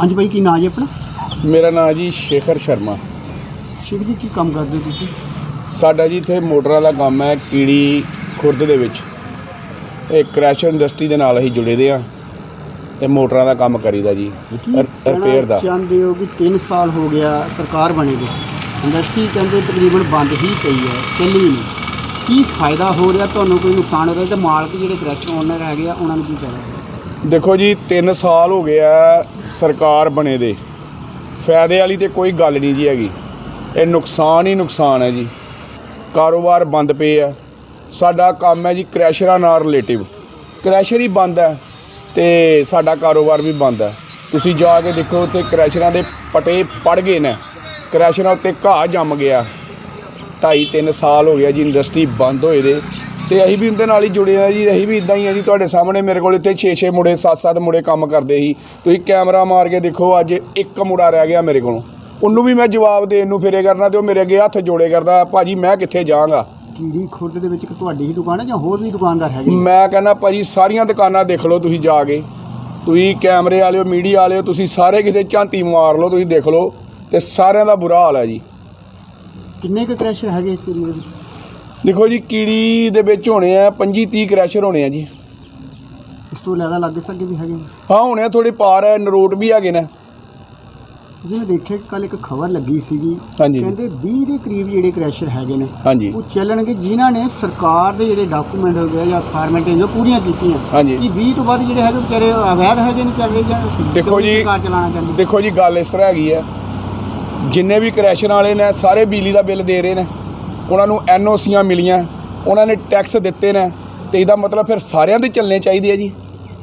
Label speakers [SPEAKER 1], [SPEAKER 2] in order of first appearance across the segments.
[SPEAKER 1] ਹਾਂਜੀ ਭਾਈ ਕੀ ਨਾਂ ਜੀ ਆਪਣਾ?
[SPEAKER 2] ਮੇਰਾ ਨਾਮ ਜੀ ਸ਼ੇਖਰ ਸ਼ਰਮਾ।
[SPEAKER 1] ਸ਼ਿਵ ਜੀ ਕੀ ਕੰਮ ਕਰਦੇ ਹੋ ਤੁਸੀਂ?
[SPEAKER 2] ਸਾਡਾ ਜੀ ਇੱਥੇ ਮੋਟਰਾਂ ਦਾ ਕੰਮ ਹੈ ਕੀੜੀ ਖੁਰਦ ਦੇ ਵਿੱਚ। ਇਹ ਕ੍ਰੈਸ਼ਰ ਇੰਡਸਟਰੀ ਦੇ ਨਾਲ ਅਸੀਂ ਜੁੜੇ ਦੇ ਆ ਤੇ ਮੋਟਰਾਂ ਦਾ ਕੰਮ ਕਰੀਦਾ ਜੀ ਰਿਪੇਅਰ ਦਾ।
[SPEAKER 1] ਚਾਹੁੰਦੇ ਹੋ ਕਿ 3 ਸਾਲ ਹੋ ਗਿਆ ਸਰਕਾਰ ਬਣੀ ਦੀ? ਇੰਡਸਟਰੀ ਕਹਿੰਦੇ ਤਕਰੀਬਨ ਬੰਦ ਹੀ ਪਈ ਹੈ ਚੱਲੀ ਨਹੀਂ। ਕੀ ਫਾਇਦਾ ਹੋ ਰਿਹਾ ਤੁਹਾਨੂੰ ਕੋਈ ਨੁਕਸਾਨ ਹੋ ਰਿਹਾ? ਤੇ ਮਾਲਕ ਜਿਹੜੇ ਕ੍ਰੈਸ਼ਰ ਓਨਰ ਹੈਗੇ ਆ ਉਹਨਾਂ ਨੂੰ ਕੀ ਫਾਇਦਾ?
[SPEAKER 2] ਦੇਖੋ ਜੀ 3 ਸਾਲ ਹੋ ਗਏ ਆ ਸਰਕਾਰ ਬਣੇ ਦੇ। ਫਾਇਦੇ ਵਾਲੀ ਤੇ ਕੋਈ ਗੱਲ ਨਹੀਂ ਜੀ ਹੈਗੀ। ਇਹ ਨੁਕਸਾਨ ਹੀ ਨੁਕਸਾਨ ਹੈ ਜੀ। ਕਾਰੋਬਾਰ ਬੰਦ ਪਏ ਆ। ਸਾਡਾ ਕੰਮ ਹੈ ਜੀ ਕ੍ਰੈਸ਼ਰਾਂ ਨਾਲ ਰਿਲੇਟਿਵ ਕ੍ਰੈਸ਼ਰ ਹੀ ਬੰਦ ਹੈ ਤੇ ਸਾਡਾ ਕਾਰੋਬਾਰ ਵੀ ਬੰਦ ਹੈ। ਤੁਸੀਂ ਜਾ ਕੇ ਦੇਖੋ, ਉੱਥੇ ਕ੍ਰੈਸ਼ਰਾਂ ਦੇ ਪਟੇ ਪੜ ਗਏ ਨੇ। ਕ੍ਰੈਸ਼ਰਾਂ ਉੱਤੇ ਘਾਹ ਜੰਮ ਗਿਆ। ਢਾਈ ਤਿੰਨ ਸਾਲ ਹੋ ਗਿਆ ਜੀ ਇੰਡਸਟਰੀ ਬੰਦ ਹੋਏ ਦੇ। ਤੇ ਅਸੀਂ ਵੀ ਉਹਦੇ ਨਾਲ ਹੀ ਜੁੜੇ ਆ ਜੀ ਅਸੀਂ ਵੀ ਇਦਾਂ ਹੀ ਆ ਜੀ ਤੁਹਾਡੇ ਸਾਹਮਣੇ ਮੇਰੇ ਕੋਲ ਇੱਥੇ 6-6 ਮੁੰਡੇ 7-7 ਮੁੰਡੇ ਕੰਮ ਕਰਦੇ ਸੀ। ਤੁਸੀਂ ਕੈਮਰਾ ਮਾਰ ਕੇ ਦੇਖੋ ਅੱਜ ਇੱਕ ਮੁੰਡਾ ਰਹਿ ਗਿਆ ਮੇਰੇ ਕੋਲੋਂ। ਉਹਨੂੰ ਵੀ ਮੈਂ ਜਵਾਬ ਦੇਣ ਨੂੰ ਫਿਰੇ ਕਰਨਾ ਤੇ ਉਹ ਮੇਰੇ ਅੱਗੇ ਹੱਥ ਜੋੜੇ ਕਰਦਾ ਭਾਜੀ ਮੈਂ ਕਿੱਥੇ ਜਾਵਾਂਗਾ?
[SPEAKER 1] ਕੀੜੀ ਖੁਰਦ ਦੇ ਵਿੱਚ ਇੱਕ ਤੁਹਾਡੀ ਹੀ ਦੁਕਾਨ ਹੈ ਜਾਂ ਹੋਰ ਵੀ ਦੁਕਾਨਦਾਰ ਹੈਗੇ
[SPEAKER 2] ਮੈਂ ਕਹਿੰਦਾ ਭਾਜੀ ਸਾਰੀਆਂ ਦੁਕਾਨਾਂ ਦੇਖ ਲਓ ਤੁਸੀਂ ਜਾ ਕੇ। ਤੁਸੀਂ ਕੈਮਰੇ ਵਾਲਿਓ ਮੀਡੀਆ ਵਾਲਿਓ ਤੁਸੀਂ ਸਾਰੇ ਕਿਤੇ ਝਾਂਤੀ ਮਾਰ ਲਓ ਤੁਸੀਂ ਦੇਖ ਲਓ ਤੇ ਸਾਰਿਆਂ ਦਾ ਬੁਰਾ ਹਾਲ ਹੈ ਜੀ।
[SPEAKER 1] ਕਿੰਨੇ ਕੁ ਕ੍ਰੈਸ਼ਰ ਹੈਗੇ ਇਸ ਏਰੀਏ ਵਿੱਚ?
[SPEAKER 2] ਦੇਖੋ ਜੀ ਕੀੜੀ ਦੇ ਵਿੱਚ ਹੋਣੇ ਆ 25 30 ਕ੍ਰੈਸ਼ਰ ਹੋਣੇ ਆ ਜੀ।
[SPEAKER 1] ਇਸ ਤੋਂ ਜ਼ਿਆਦਾ ਲੱਗ ਸਕੇ ਵੀ ਹੈਗੇ
[SPEAKER 2] ਹਾਂ ਹੋਣੇ ਥੋੜੇ ਪਾਰ ਹੈ ਨਰੋਟ ਵੀ ਹੈਗੇ ਨੇ।
[SPEAKER 1] ਜਿਵੇਂ ਦੇਖਿਆ ਕੱਲ ਇੱਕ ਖਬਰ ਲੱਗੀ ਸੀਗੀ।
[SPEAKER 2] ਹਾਂਜੀ।
[SPEAKER 1] ਕਹਿੰਦੇ 20 ਦੇ ਕਰੀਬ ਜਿਹੜੇ ਕ੍ਰੈਸ਼ਰ ਹੈਗੇ ਨੇ
[SPEAKER 2] ਹਾਂਜੀ।
[SPEAKER 1] ਉਹ ਚੱਲਣਗੇ ਜਿਨ੍ਹਾਂ ਨੇ ਸਰਕਾਰ ਦੇ ਜਿਹੜੇ ਡਾਕੂਮੈਂਟ ਹੋ ਗਏ ਜਾਂ ਫਾਰਮੈਟਿੰਗ ਪੂਰੀਆਂ ਕੀਤੀਆਂ
[SPEAKER 2] ਹਾਂਜੀ।
[SPEAKER 1] ਕਿ 20 ਤੋਂ ਬਾਅਦ ਜਿਹੜੇ ਹੈਗੇ ਵਿਚਾਰੇ ਅਵੈਧ ਹੈਗੇ ਨੇ ਚੱਲ ਰਹੇ ਜਾਂ
[SPEAKER 2] ਦੇਖੋ ਜੀ-
[SPEAKER 1] ਸਰਕਾਰ ਚਲਾਉਣਾ ਚਾਹੁੰਦੀ
[SPEAKER 2] ਦੇਖੋ ਜੀ ਗੱਲ ਇਸ ਤਰ੍ਹਾਂ ਹੈਗੀ ਹੈ ਜਿੰਨੇ ਵੀ ਕ੍ਰੈਸ਼ਰਾਂ ਵਾਲੇ ਨੇ ਸਾਰੇ ਬਿਜਲੀ ਦਾ ਬਿੱਲ ਦੇ ਰਹੇ ਨੇ। ਉਹਨਾਂ ਨੂੰ ਐਨਓਸੀਆਂ ਮਿਲੀਆਂ ਉਹਨਾਂ ਨੇ ਟੈਕਸ ਦਿੱਤੇ ਨੇ ਤੇ ਇਹਦਾ ਮਤਲਬ ਫਿਰ ਸਾਰਿਆਂ ਦੇ ਚੱਲਣੇ ਚਾਹੀਦੇ ਆ ਜੀ।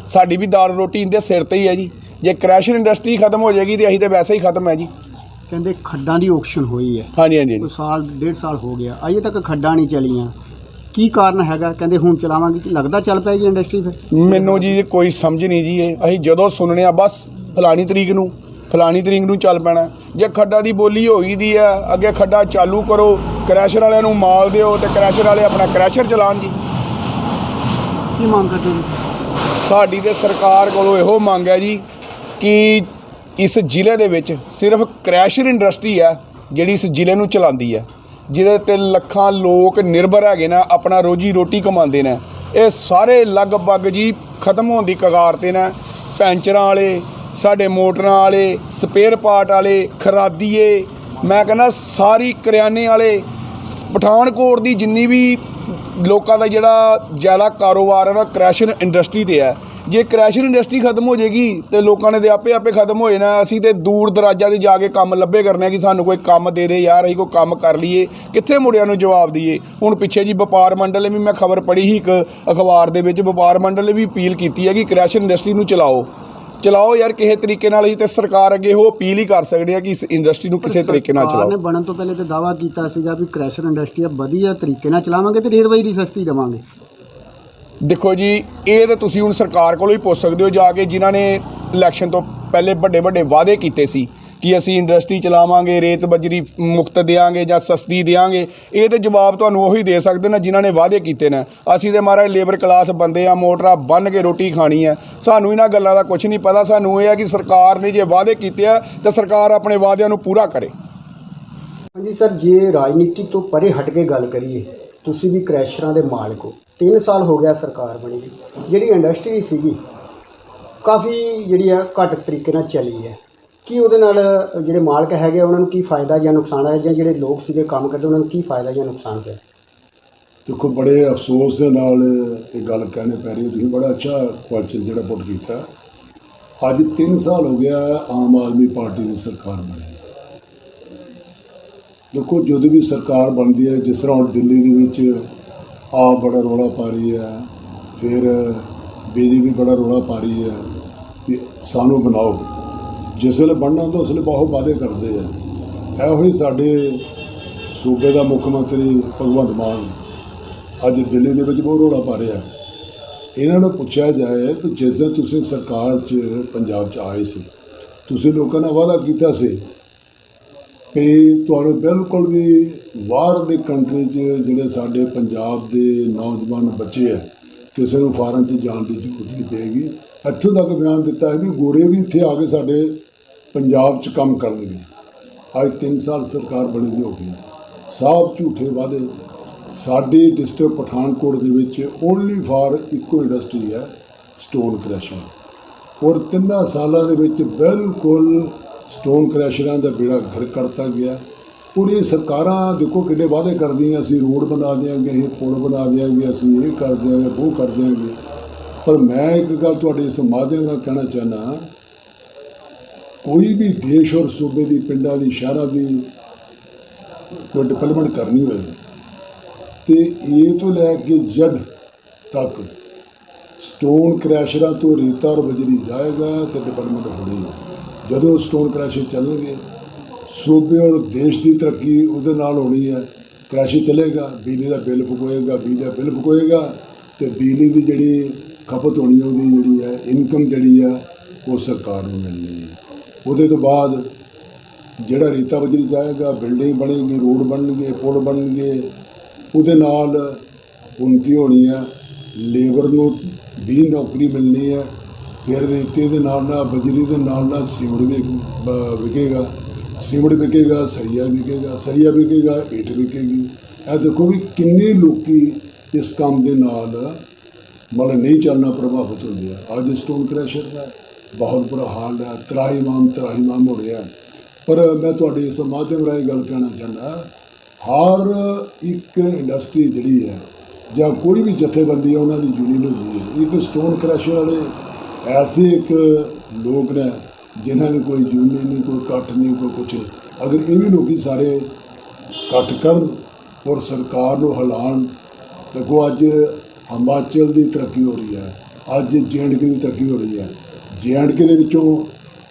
[SPEAKER 2] ਸਾਡੀ ਵੀ ਦਾਲ ਰੋਟੀ ਇਹਦੇ ਸਿਰ ਤੇ ਹੀ ਹੈ ਜੀ। ਜੇ ਕ੍ਰੈਸ਼ਰ ਇੰਡਸਟਰੀ ਖਤਮ ਹੋ ਜਾਏਗੀ ਤੇ ਅਸੀਂ ਤੇ ਵੈਸੇ ਹੀ ਖਤਮ ਹੈ ਜੀ।
[SPEAKER 1] ਕਹਿੰਦੇ ਖੱਡਾਂ ਦੀ ਔਕਸ਼ਨ ਹੋਈ ਹੈ।
[SPEAKER 2] ਹਾਂਜੀ ਹਾਂਜੀ
[SPEAKER 1] ਕੋਈ ਸਾਲ ਡੇਢ ਸਾਲ ਹੋ ਗਿਆ। ਅਜੇ ਤੱਕ ਖੱਡਾਂ ਨਹੀਂ ਚਲੀਆਂ। ਕੀ ਕਾਰਨ ਹੈਗਾ? ਕਹਿੰਦੇ ਹੁਣ ਚਲਾਵਾਂਗੇ ਕਿ ਲੱਗਦਾ ਚੱਲ ਪਏਗੀ ਇੰਡਸਟਰੀ ਫਿਰ?
[SPEAKER 2] ਮੈਨੂੰ ਜੀ ਕੋਈ ਸਮਝ ਨਹੀਂ ਜੀ ਇਹ। ਅਸੀਂ ਜਦੋਂ ਸੁਣਨੇ ਆ ਬਸ ਫਲਾਣੀ ਤਰੀਕ ਨੂੰ ਫਲਾਣੀ ਤਰੀਕ ਨੂੰ ਚੱਲ ਪੈਣਾ। ਜੇ ਖੱਡਾ ਦੀ ਬੋਲੀ ਹੋ ਗਈ ਦੀ ਆ ਅੱਗੇ ਖੱਡਾ ਚਾਲੂ ਕਰੋ ਕ੍ਰੈਸ਼ਰ ਵਾਲਿਆਂ ਨੂੰ ਮਾਲ ਦਿਓ ਤੇ ਕ੍ਰੈਸ਼ਰ ਵਾਲੇ ਆਪਣਾ ਕ੍ਰੈਸ਼ਰ ਚਲਾਉਣ ਜੀ।
[SPEAKER 1] ਕੀ ਮੰਗ ਕਰਦੇ ਹੋ
[SPEAKER 2] ਸਾਡੀ ਤੇ ਸਰਕਾਰ ਕੋਲੋਂ ਇਹੋ ਮੰਗ ਹੈ ਜੀ ਕਿ ਇਸ ਜ਼ਿਲ੍ਹੇ ਦੇ ਵਿੱਚ ਸਿਰਫ ਕ੍ਰੈਸ਼ਰ ਇੰਡਸਟਰੀ ਹੈ ਜਿਹੜੀ ਇਸ ਜ਼ਿਲ੍ਹੇ ਨੂੰ ਚਲਾਉਂਦੀ ਹੈ ਜਿਹਦੇ ਤੇ ਲੱਖਾਂ ਲੋਕ ਨਿਰਭਰ ਹੈਗੇ ਨੇ ਆਪਣਾ ਰੋਜੀ ਰੋਟੀ ਕਮਾਉਂਦੇ ਨੇ। ਇਹ ਸਾਰੇ ਲਗਭਗ ਜੀ ਖਤਮ ਹੋਣ ਦੀ ਕਗਾਰ ਤੇ ਨੇ ਪੈਂਚਰਾਂ ਵਾਲੇ ਸਾਡੇ ਮੋਟਰਾਂ ਵਾਲੇ ਸਪੇਅਰ ਪਾਰਟ ਵਾਲੇ, ਖਰਾਦੀਏ, ਮੈਂ ਕਹਿੰਦਾ ਸਾਰੀ ਕਰਿਆਨੇ ਵਾਲੇ, ਪਠਾਨਕੋਟ ਦੀ ਜਿੰਨੀ ਵੀ ਲੋਕਾਂ ਦਾ ਜਿਹੜਾ ਜ਼ਿਆਦਾ ਕਾਰੋਬਾਰ ਹੈ ਨਾ ਕ੍ਰੈਸ਼ਨ ਇੰਡਸਟਰੀ ਤੇ ਹੈ। ਜੇ ਕ੍ਰੈਸ਼ਨ ਇੰਡਸਟਰੀ ਖਤਮ ਹੋ ਜਾਏਗੀ ਤੇ ਲੋਕਾਂ ਨੇ ਤੇ ਆਪੇ ਆਪੇ ਖਤਮ ਹੋ ਜਾਣਾ, ਅਸੀਂ ਤੇ ਦੂਰ ਦਰਾਜ਼ਾ ਤੇ ਜਾ ਕੇ ਕੰਮ ਲੱਭੇ ਕਰਨੇ ਕਿ ਸਾਨੂੰ ਕੋਈ ਕੰਮ ਦੇ ਦੇ ਯਾਰ, ਅਸੀਂ ਕੋਈ ਕੰਮ ਕਰ ਲਈਏ, ਕਿੱਥੇ ਮੁੰਡਿਆਂ ਨੂੰ ਜਵਾਬ ਦਈਏ? ਹੁਣ ਪਿੱਛੇ ਜੀ ਵਪਾਰ ਮੰਡਲ ਨੇ ਵੀ ਮੈਂ ਖਬਰ ਪੜ੍ਹੀ ਸੀ ਇੱਕ ਅਖਬਾਰ ਦੇ ਵਿੱਚ, ਵਪਾਰ ਮੰਡਲ ਨੇ ਵੀ ਅਪੀਲ ਕੀਤੀ ਹੈ ਕਿ ਕ੍ਰੈਸ਼ਨ ਇੰਡਸਟਰੀ ਨੂੰ ਚਲਾਓ। ਚਲਾਓ ਯਾਰ ਕਿਸੇ ਤਰੀਕੇ ਨਾਲ ਹੀ ਤੇ ਸਰਕਾਰ ਅੱਗੇ ਉਹ ਅਪੀਲ ਹੀ ਕਰ ਸਕਦੇ ਆ ਕਿ ਇਸ ਇੰਡਸਟਰੀ ਨੂੰ ਕਿਸੇ ਤਰੀਕੇ ਨਾਲ
[SPEAKER 1] ਸਰਕਾਰ
[SPEAKER 2] ਚਲਾਓ।
[SPEAKER 1] ਨੇ ਬਣਨ ਤੋਂ ਪਹਿਲੇ ਤੇ ਦਾਵਾ ਕੀਤਾ ਸੀਗਾ ਵੀ ਕ੍ਰੈਸ਼ਰ ਇੰਡਸਟਰੀ ਆ ਵਧੀਆ ਤਰੀਕੇ ਨਾਲ ਚਲਾਵਾਂਗੇ ਤੇ ਰੇਤ ਵਜਰੀ ਸਸਤੀ ਦੇਵਾਂਗੇ।
[SPEAKER 2] ਦੇਖੋ ਜੀ ਇਹ ਤਾਂ ਤੁਸੀਂ ਹੁਣ ਸਰਕਾਰ ਕੋਲੋਂ ਹੀ ਪੁੱਛ ਸਕਦੇ ਹੋ ਜਾ ਕੇ ਜਿਨ੍ਹਾਂ ਨੇ ਇਲੈਕਸ਼ਨ ਤੋਂ ਪਹਿਲੇ ਵੱਡੇ ਵੱਡੇ ਵਾਅਦੇ ਕੀਤੇ ਸੀ। ਕਿ ਅਸੀਂ ਇੰਡਸਟਰੀ ਚਲਾਵਾਂਗੇ, ਰੇਤ ਬਜਰੀ ਮੁਕਤ ਦੇਵਾਂਗੇ ਜਾਂ ਸਸਤੀ ਦੇਵਾਂਗੇ ਇਹ ਤੇ ਜਵਾਬ ਤੁਹਾਨੂੰ ਉਹੀ ਦੇ ਸਕਦੇ ਨੇ ਜਿਨ੍ਹਾਂ ਨੇ ਵਾਅਦੇ ਕੀਤੇ ਨੇ। ਅਸੀਂ ਤੇ ਮਹਾਰਾਜ ਲੇਬਰ ਕਲਾਸ ਬੰਦੇ ਆ, ਮੋਟਰਾਂ ਬੰਨ ਕੇ ਰੋਟੀ ਖਾਣੀ ਹੈ। ਸਾਨੂੰ ਇਹਨਾਂ ਗੱਲਾਂ ਦਾ ਕੁਝ ਨਹੀਂ ਪਤਾ। ਸਾਨੂੰ ਇਹ ਆ ਕਿ ਸਰਕਾਰ ਨੇ ਜੇ ਵਾਅਦੇ ਕੀਤੇ ਆ, ਤਾਂ ਸਰਕਾਰ ਆਪਣੇ ਵਾਅਦਿਆਂ ਨੂੰ ਪੂਰਾ ਕਰੇ।
[SPEAKER 1] ਹਾਂਜੀ ਸਰ, ਜੇ ਰਾਜਨੀਤੀ ਤੋਂ ਪਰੇ ਹਟ ਕੇ ਗੱਲ ਕਰੀਏ, ਤੁਸੀਂ ਵੀ ਕ੍ਰੈਸ਼ਰਾਂ ਦੇ ਮਾਲਕ ਹੋ। 3 ਸਾਲ ਹੋ ਗਿਆ ਸਰਕਾਰ ਬਣੀ ਜਿਹੜੀ ਇੰਡਸਟਰੀ ਸੀਗੀ, ਕਾਫੀ ਜਿਹੜੀ ਆ ਘੱਟ ਤਰੀਕੇ ਨਾਲ ਚੱਲੀ ਹੈ। ਕੀ ਉਹਦੇ ਨਾਲ ਜਿਹੜੇ ਮਾਲਕ ਹੈਗੇ ਉਹਨਾਂ ਨੂੰ ਕੀ ਫਾਇਦਾ ਜਾਂ ਨੁਕਸਾਨ ਹੈ? ਜਾਂ ਜਿਹੜੇ ਲੋਕ ਸੀਗੇ ਕੰਮ ਕਰਦੇ, ਉਹਨਾਂ ਨੂੰ ਕੀ ਫਾਇਦਾ ਜਾਂ ਨੁਕਸਾਨ ਹੈ
[SPEAKER 3] ਦੇਖੋ, ਬੜੇ ਅਫਸੋਸ ਦੇ ਨਾਲ ਇਹ ਗੱਲ ਕਹਿਣੀ ਪੈ ਰਹੀ ਤੁਸੀਂ ਬੜਾ ਅੱਛਾ ਕੁਐਸਚਨ ਜਿਹੜਾ ਪੁੱਟ ਕੀਤਾ। ਅੱਜ 3 ਸਾਲ ਹੋ ਗਿਆ ਆਮ ਆਦਮੀ ਪਾਰਟੀ ਦੀ ਸਰਕਾਰ ਬਣੀ ਦੇਖੋ, ਜਦੋਂ ਵੀ ਸਰਕਾਰ ਬਣਦੀ ਹੈ, ਜਿਸ ਤਰ੍ਹਾਂ ਹੁਣ ਦਿੱਲੀ ਦੇ ਵਿੱਚ ਆਪ ਬੜਾ ਰੌਲਾ ਪਾ ਰਹੀ ਹੈ, ਫਿਰ ਬੀਜੇਪੀ ਬੜਾ ਰੌਲਾ ਪਾ ਰਹੀ ਹੈ ਕਿ ਸਾਨੂੰ ਬਣਾਓ। ਜਿਸ ਵੇਲੇ ਬਣਨਾ ਹੁੰਦਾ ਉਸ ਵੇਲੇ ਬਹੁਤ ਵਾਅਦੇ ਕਰਦੇ ਆ। ਇਹੋ ਹੀ ਸਾਡੇ ਸੂਬੇ ਦਾ ਮੁੱਖ ਮੰਤਰੀ ਭਗਵੰਤ ਮਾਨ ਅੱਜ ਦਿੱਲੀ ਦੇ ਵਿੱਚ ਬਹੁਤ ਰੌਲਾ ਪਾ ਰਿਹਾ। ਇਹਨਾਂ ਨੂੰ ਪੁੱਛਿਆ ਜਾਏ ਕਿ ਜਿਵੇਂ ਤੁਸੀਂ ਸਰਕਾਰ 'ਚ ਪੰਜਾਬ 'ਚ ਆਏ ਸੀ, ਤੁਸੀਂ ਲੋਕਾਂ ਨਾਲ ਵਾਅਦਾ ਕੀਤਾ ਸੀ ਕਿ ਤੁਹਾਨੂੰ ਬਿਲਕੁਲ ਵੀ ਬਾਹਰ ਦੇ ਕੰਟਰੀ 'ਚ ਜਿਹੜੇ ਸਾਡੇ ਪੰਜਾਬ ਦੇ ਨੌਜਵਾਨ ਬੱਚੇ ਆ, ਕਿਸੇ ਨੂੰ ਫਾਰਨ 'ਚ ਜਾਣ ਦੀ ਜ਼ਰੂਰਤ ਨਹੀਂ ਪਏਗੀ। ਇੱਥੋਂ ਤੱਕ ਬਿਆਨ ਦਿੱਤਾ ਹੈ ਵੀ ਗੋਰੇ ਵੀ ਇੱਥੇ ਆ ਕੇ ਸਾਡੇ ਪੰਜਾਬ 'ਚ ਕੰਮ ਕਰਨਗੇ। ਅੱਜ 3 ਸਾਲ ਸਰਕਾਰ ਬਣੀ ਦੀ ਹੋ ਗਈ। ਸਭ ਝੂਠੇ ਵਾਅਦੇ। ਸਾਡੀ ਡਿਸਟ੍ਰਿਕਟ ਪਠਾਨਕੋਟ ਦੇ ਵਿੱਚ ਓਨਲੀ ਫਾਰ ਇੱਕੋ ਇੰਡਸਟਰੀ ਹੈ ਸਟੋਨ ਕ੍ਰੈਸ਼ਰ ਔਰ ਤਿੰਨਾਂ ਸਾਲਾਂ ਦੇ ਵਿੱਚ ਬਿਲਕੁਲ ਸਟੋਨ ਕ੍ਰੈਸ਼ਰਾਂ ਦਾ ਬੇੜਾ ਘਰ ਕਰਤਾ ਗਿਆ। ਔਰ ਇਹ ਸਰਕਾਰਾਂ ਦੇਖੋ ਕਿੱਡੇ ਵਾਅਦੇ ਕਰਦੀਆਂ, ਅਸੀਂ ਰੋਡ ਬਣਾ ਦਿਆਂਗੇ, ਇਹ ਪੁਲ ਬਣਾ ਦਿਆਂਗੇ, ਅਸੀਂ ਇਹ ਕਰ ਦਿਆਂਗੇ, ਉਹ ਕਰ ਦਿਆਂਗੇ। ਪਰ ਮੈਂ ਇੱਕ ਗੱਲ ਤੁਹਾਡੇ ਇਸ ਮਾਧਿਅਮ ਨਾਲ ਕਹਿਣਾ ਚਾਹਨਾ ਕੋਈ ਵੀ ਦੇਸ਼ ਔਰ ਸੂਬੇ ਦੀ, ਪਿੰਡਾਂ ਦੀ, ਸ਼ਹਿਰਾਂ ਦੀ ਕੋਈ ਡਿਵੈਲਪਮੈਂਟ ਕਰਨੀ ਹੋਵੇ ਤੇ ਏ ਤੋਂ ਲੈ ਕੇ ਜੱਡ ਤੱਕ ਸਟੋਨ ਕ੍ਰੈਸ਼ਰਾਂ ਤੋਂ ਰੇਤਾ ਔਰ ਬਜਰੀ ਜਾਏਗਾ ਤੇ ਡਿਵੈਲਪਮੈਂਟ ਹੋਣੀ ਹੈ ਜਦੋਂ ਸਟੋਨ ਕ੍ਰੈਸ਼ਰ ਚੱਲਣਗੇ, ਸੂਬੇ ਔਰ ਦੇਸ਼ ਦੀ ਤਰੱਕੀ ਉਹਦੇ ਨਾਲ ਹੋਣੀ ਹੈ ਕ੍ਰੈਸ਼ਰ ਚੱਲੇਗਾ, ਬਿਜਲੀ ਦਾ ਬਿੱਲ ਫੁਕੋਏਗਾ ਬਿਜਲੀ ਦਾ ਬਿੱਲ ਫੁਕੋਏਗਾ ਤੇ ਬਿਜਲੀ ਦੀ ਜਿਹੜੀ ਖਪਤ ਹੋਣੀ ਹੈ ਉਹਦੀ ਜਿਹੜੀ ਹੈ ਇਨਕਮ ਜਿਹੜੀ ਹੈ ਉਹ ਸਰਕਾਰ ਨੂੰ ਮਿਲਣੀ ਹੈ ਉਹਦੇ ਤੋਂ ਬਾਅਦ ਜਿਹੜਾ ਰੇਤਾ ਬਜਰੀ ਜਾਏਗਾ, ਬਿਲਡਿੰਗ ਬਣੇਗੀ, ਰੋਡ ਬਣਨਗੇ, ਪੁਲ ਬਣਨਗੇ, ਉਹਦੇ ਨਾਲ ਉન્નਤੀ ਹੋਣੀ ਹੈ ਲੇਬਰ ਨੂੰ ਵੀ ਨੌਕਰੀ ਮਿਲਣੀ ਹੈ ਫਿਰ ਰੇਤੇ ਦੇ ਨਾਲ ਨਾਲ ਬਜਰੀ ਦੇ ਨਾਲ ਨਾਲ ਸੀਮੜ ਵੀ ਵਿਕੇਗਾ ਸੀਮੜ ਵਿਕੇਗਾ, ਸਰੀਆ ਵਿਕੇਗਾ ਸਰੀਆ ਵਿਕੇਗਾ, ਇੱਟ ਵਿਕੇਗੀ। ਇਹ ਦੇਖੋ ਵੀ ਕਿੰਨੇ ਲੋਕੀ ਇਸ ਕੰਮ ਦੇ ਨਾਲ ਮਤਲਬ ਨਹੀਂ ਚੱਲਣਾ ਪ੍ਰਭਾਵਿਤ ਹੁੰਦੇ ਆ। ਅੱਜ ਸਟੋਨ ਕ੍ਰੈਸ਼ਰ ਦਾ ਬਹੁਤ ਬੁਰਾ ਹਾਲ ਹੈ, ਤਰਾਹੀਮਾਮ ਤਰਾਹੀਮਾਮ ਹੋ ਰਿਹਾ ਪਰ ਮੈਂ ਤੁਹਾਡੇ ਇਸ ਮਾਧਿਅਮ ਰਾਹੀਂ ਗੱਲ ਕਹਿਣਾ ਚਾਹੁੰਦਾ ਹਰ ਇੱਕ ਇੰਡਸਟਰੀ ਜਿਹੜੀ ਹੈ, ਜਾਂ ਕੋਈ ਵੀ ਜਥੇਬੰਦੀ ਹੈ, ਉਹਨਾਂ ਦੀ ਯੂਨੀਅਨ ਹੁੰਦੀ ਹੈ। ਇੱਕ ਸਟੋਨ ਕ੍ਰੈਸ਼ਰ ਵਾਲੇ, ਐਸੇ ਇੱਕ ਲੋਕ ਨੇ, ਜਿਨ੍ਹਾਂ ਦੀ ਕੋਈ ਯੂਨੀਅਨ ਨਹੀਂ, ਕੋਈ ਇਕੱਠ ਨਹੀਂ, ਕੋਈ ਕੁਛ ਨਹੀਂ। ਅਗਰ ਇਹ ਵੀ ਲੋਕੀ ਸਾਰੇ ਇਕੱਠ ਕਰਨ ਔਰ ਸਰਕਾਰ ਨੂੰ ਹਿਲਾਉਣ, ਦੇਖੋ ਅੱਜ ਹਿਮਾਚਲ ਦੀ ਤਰੱਕੀ ਹੋ ਰਹੀ ਹੈ, ਅੱਜ ਜੇਐਂਡਕੇ ਦੀ ਤਰੱਕੀ ਹੋ ਰਹੀ ਹੈ। ਜੇਐਂਡਕੇ ਦੇ ਵਿੱਚੋਂ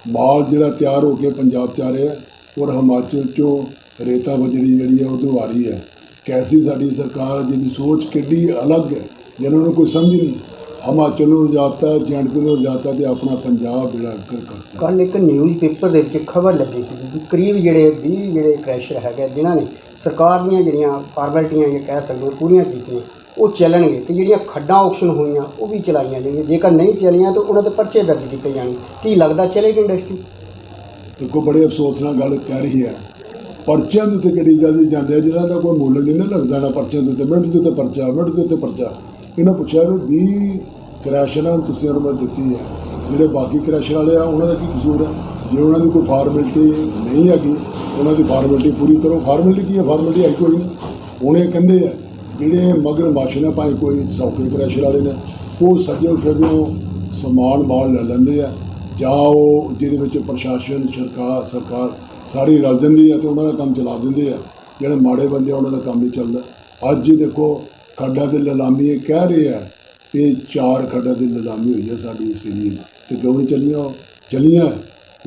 [SPEAKER 3] ਮਾਲ ਜਿਹੜਾ ਤਿਆਰ ਹੋ ਕੇ ਪੰਜਾਬ 'ਚ ਆ ਰਿਹਾ ਔਰ ਹਿਮਾਚਲ 'ਚੋਂ ਰੇਤਾ ਬਜਰੀ ਜਿਹੜੀ ਹੈ ਉਹ ਤੋਂ ਆ ਰਹੀ ਹੈ ਕੈਸੀ ਸਾਡੀ ਸਰਕਾਰ ਜਿਹਦੀ ਸੋਚ ਕਿੱਡੀ ਅਲੱਗ ਹੈ, ਜਿਹਨਾਂ ਨੂੰ ਕੋਈ ਸਮਝ ਨਹੀਂ। ਹਿਮਾਚਲ ਨੂੰ ਜਾਤਾ ਜੇਐਂਡਕੇ ਨੂੰ ਜਾਤਾ ਤੇ ਆਪਣਾ ਪੰਜਾਬ ਜਿਹੜਾ ਕਰ ਕਰਤਾ
[SPEAKER 1] ਕੱਲ ਇੱਕ ਨਿਊਜ਼ ਪੇਪਰ ਦੇ ਵਿੱਚ ਖਬਰ ਲੱਗੀ ਸੀ ਕਿ ਕਰੀਬ ਜਿਹੜੇ 20 ਜਿਹੜੇ ਕ੍ਰੈਸ਼ਰ ਹੈਗੇ ਜਿਨ੍ਹਾਂ ਨੇ ਸਰਕਾਰ ਦੀਆਂ ਜਿਹੜੀਆਂ ਫਾਰਮੈਲਟੀਆਂ ਇਹ ਕਹਿ ਸਕਦੇ ਹੋ, ਪੂਰੀਆਂ ਕੀਤੀਆਂ ਉਹ ਚੱਲਣਗੇ ਤੇ ਜਿਹੜੀਆਂ ਖੱਡਾਂ ਆਕਸ਼ਨ ਹੋਈਆਂ, ਉਹ ਵੀ ਚਲਾਈਆਂ ਜਾਣਗੀਆਂ। ਜੇਕਰ ਨਹੀਂ ਚੱਲੀਆਂ ਤਾਂ ਉਹਨਾਂ ਦੇ ਪਰਚੇ ਦਰਜ ਕੀਤੇ ਜਾਣਗੇ। ਕੀ ਲੱਗਦਾ ਚਲੇਗੀ ਇੰਡਸਟਰੀ
[SPEAKER 3] ਦੇਖੋ, ਬੜੇ ਅਫਸੋਸ ਨਾਲ ਗੱਲ ਕਹਿ ਰਹੀ ਹੈ। ਪਰਚਿਆਂ ਦੇ ਉੱਤੇ ਕਿਹੜੀ ਜਲਦੀ ਜਾਂਦੇ ਆ? ਜਿਹਨਾਂ ਦਾ ਕੋਈ ਮੁੱਲ ਨਹੀਂ ਨਾ ਲੱਗਦਾ ਨਾ ਪਰਚਿਆਂ ਦੇ ਉੱਤੇ। ਮਿੰਟ ਦੇ ਉੱਤੇ ਪਰਚਾ, ਮਿੰਟ ਦੇ ਉੱਤੇ ਪਰਚਾ। ਇਹਨਾਂ ਪੁੱਛਿਆ ਵੀ 20 ਕ੍ਰੈਸ਼ਰਾਂ ਨੂੰ ਤੁਸੀਂ ਅਨੁਮਤੀ ਦਿੱਤੀ ਹੈ। ਜਿਹੜੇ ਬਾਕੀ ਕ੍ਰੈਸ਼ਰ ਵਾਲੇ ਆ, ਉਹਨਾਂ ਦਾ ਕੀ ਕਸੂਰ ਹੈ? ਜੇ ਉਹਨਾਂ ਦੀ ਕੋਈ ਫਾਰਮੈਲਿਟੀ ਨਹੀਂ ਹੈਗੀ, ਉਹਨਾਂ ਦੀ ਫਾਰਮੈਲਿਟੀ ਪੂਰੀ ਕਰੋ। ਫਾਰਮੈਲਿਟੀ ਕੀ ਹੈ? ਫਾਰਮੈਲਿਟੀ ਹੈ ਕੋਈ ਨਹੀਂ। ਹੁਣ ਇਹ ਕਹਿੰਦੇ ਆ ਜਿਹੜੇ ਮਗਰ ਨੇ ਭਾਵੇਂ ਕੋਈ ਸੌਕੇ ਕ੍ਰੈਸ਼ਰ ਵਾਲੇ ਨੇ, ਉਹ ਸੱਜੇ ਉੱਠੇ ਵੀ ਸਮਾਨ ਮਾਲ ਲੈ ਲੈਂਦੇ ਆ, ਜਾਂ ਉਹ ਜਿਹਦੇ ਵਿੱਚ ਪ੍ਰਸ਼ਾਸਨ, ਸਰਕਾਰ ਸਰਕਾਰ ਸਾਰੀ ਰਲ ਜਾਂਦੀ ਹੈ ਤੇ ਉਹਨਾਂ ਦਾ ਕੰਮ ਚਲਾ ਦਿੰਦੇ ਆ। ਜਿਹੜੇ ਮਾੜੇ ਬੰਦੇ ਆ, ਉਹਨਾਂ ਦਾ ਕੰਮ ਨਹੀਂ ਚੱਲਦਾ। ਅੱਜ ਹੀ ਦੇਖੋ, ਖੱਡਾਂ ਦੀ ਨਿਲਾਮੀ ਇਹ ਕਹਿ ਰਹੇ ਆ ਕਿ ਚਾਰ ਖੱਡਾਂ ਦੀ ਨਿਲਾਮੀ ਹੋਈ ਹੈ ਸਾਡੀ ਇਸ ਏਰੀਏ 'ਚ ਤੇ ਕਿਉਂ ਨਹੀਂ ਚੱਲੀਆਂ ਉਹ? ਚੱਲੀਆਂ।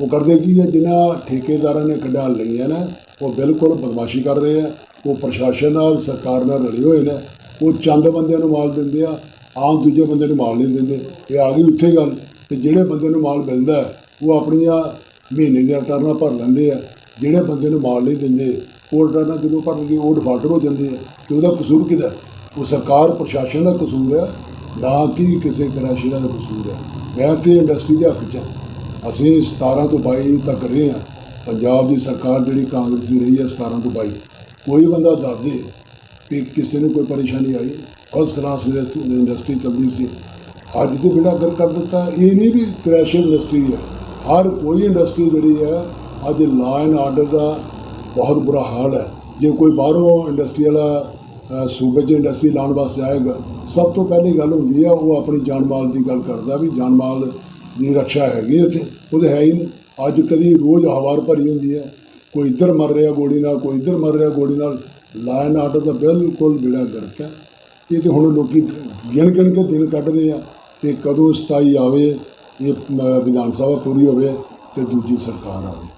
[SPEAKER 3] ਉਹ ਕਰਦੇ ਕੀ ਹੈ ਜਿਨ੍ਹਾਂ ਠੇਕੇਦਾਰਾਂ ਨੇ ਖੱਡਾਂ ਲਈਆਂ ਨਾ, ਉਹ ਬਿਲਕੁਲ ਬਦਮਾਸ਼ੀ ਕਰ ਰਹੇ ਆ। ਉਹ ਪ੍ਰਸ਼ਾਸਨ ਨਾਲ, ਸਰਕਾਰ ਨਾਲ ਰਲੇ ਹੋਏ ਨੇ। ਉਹ ਚੰਦ ਬੰਦਿਆਂ ਨੂੰ ਮਾਲ ਦਿੰਦੇ ਆ, ਆਮ ਦੂਜੇ ਬੰਦੇ ਨੂੰ ਮਾਲ ਨਹੀਂ ਦਿੰਦੇ। ਇਹ ਆ ਗਈ ਉੱਥੇ ਗੱਲ। ਤੇ ਜਿਹੜੇ ਬੰਦੇ ਨੂੰ ਮਾਲ ਮਿਲਦਾ ਉਹ ਆਪਣੀਆਂ ਮਹੀਨੇ ਦੀਆਂ ਰਿਟਰਨਾਂ ਭਰ ਲੈਂਦੇ ਆ। ਜਿਹੜੇ ਬੰਦੇ ਨੂੰ ਮਾਲ ਨਹੀਂ ਦਿੰਦੇ, ਉਹ ਰਿਟਰਨਾਂ ਜਦੋਂ ਭਰਨਗੇ ਉਹ ਡਿਫਾਲਟਰ ਹੋ ਜਾਂਦੇ ਆ। ਤੇ ਉਹਦਾ ਕਸੂਰ ਕਿਹਦਾ ਉਹ ਸਰਕਾਰ, ਪ੍ਰਸ਼ਾਸਨ ਦਾ ਕਸੂਰ ਹੈ, ਨਾ ਕਿ ਕਿਸੇ ਕ੍ਰੈਸ਼ਰਾਂ ਦਾ ਕਸੂਰ ਹੈ। ਮੈਂ ਤੇ ਇੰਡਸਟਰੀ ਦੇ ਹੱਕ 'ਚ ਹਾਂ। ਅਸੀਂ 17 ਤੋਂ 22 ਤੱਕ ਰਹੇ ਹਾਂ। ਪੰਜਾਬ ਦੀ ਸਰਕਾਰ ਜਿਹੜੀ ਕਾਂਗਰਸ ਦੀ ਰਹੀ ਹੈ 17 ਤੋਂ 22 ਕੋਈ ਬੰਦਾ ਦੱਸ ਦੇ ਕਿ ਕਿਸੇ ਨੂੰ ਕੋਈ ਪਰੇਸ਼ਾਨੀ ਆਈ। ਫਸਟ ਕਲਾਸ ਇੰਡਸਟਰੀ ਇੰਡਸਟਰੀ ਚੱਲਦੀ ਸੀ। ਅੱਜ ਤੇ ਬੇੜਾ ਕਰ ਕਰ ਦਿੱਤਾ। ਇਹ ਨਹੀਂ ਵੀ ਕ੍ਰੈਸ਼ ਇੰਡਸਟਰੀ ਹੈ। ਹਰ ਕੋਈ ਇੰਡਸਟਰੀ ਜਿਹੜੀ ਹੈ, ਅੱਜ ਲਾ ਐਂਡ ਆਰਡਰ ਦਾ ਬਹੁਤ ਬੁਰਾ ਹਾਲ ਹੈ। ਜੇ ਕੋਈ ਬਾਹਰੋਂ ਇੰਡਸਟਰੀ ਵਾਲਾ ਸੂਬੇ 'ਚ ਇੰਡਸਟਰੀ ਲਾਉਣ ਵਾਸਤੇ ਆਏਗਾ, ਸਭ ਤੋਂ ਪਹਿਲੀ ਗੱਲ ਹੁੰਦੀ ਹੈ, ਉਹ ਆਪਣੀ ਜਾਨ ਮਾਲ ਦੀ ਗੱਲ ਕਰਦਾ ਵੀ ਜਾਨ ਮਾਲ ਦੀ ਰੱਖਿਆ ਹੈਗੀ ਇੱਥੇ। ਉਹਦੇ ਹੈ ਹੀ ਨਹੀਂ। ਅੱਜ ਕਦੀ ਰੋਜ਼ ਹਵਾਰ ਭਰੀ ਹੁੰਦੀ ਹੈ। ਕੋਈ ਇੱਧਰ ਮਰ ਰਿਹਾ ਗੋਲੀ ਨਾਲ, ਕੋਈ ਇੱਧਰ ਮਰ ਰਿਹਾ ਗੋਲੀ ਨਾਲ ਲਾ ਐਂਡ ਦਾ ਬਿਲਕੁਲ ਬੇੜਾ ਗਰਕ ਹੈ। ਇਹ ਤੇ ਹੁਣ ਲੋਕੀ ਗਿਣ ਗਿਣ ਕੇ ਦਿਨ ਕੱਢ ਰਹੇ ਆ ਕਿ ਕਦੋਂ ਸਤਾਈ ਆਵੇ, ਇਹ ਵਿਧਾਨ ਸਭਾ ਪੂਰੀ ਹੋਵੇ ਤੇ ਦੂਜੀ ਸਰਕਾਰ ਆਵੇ।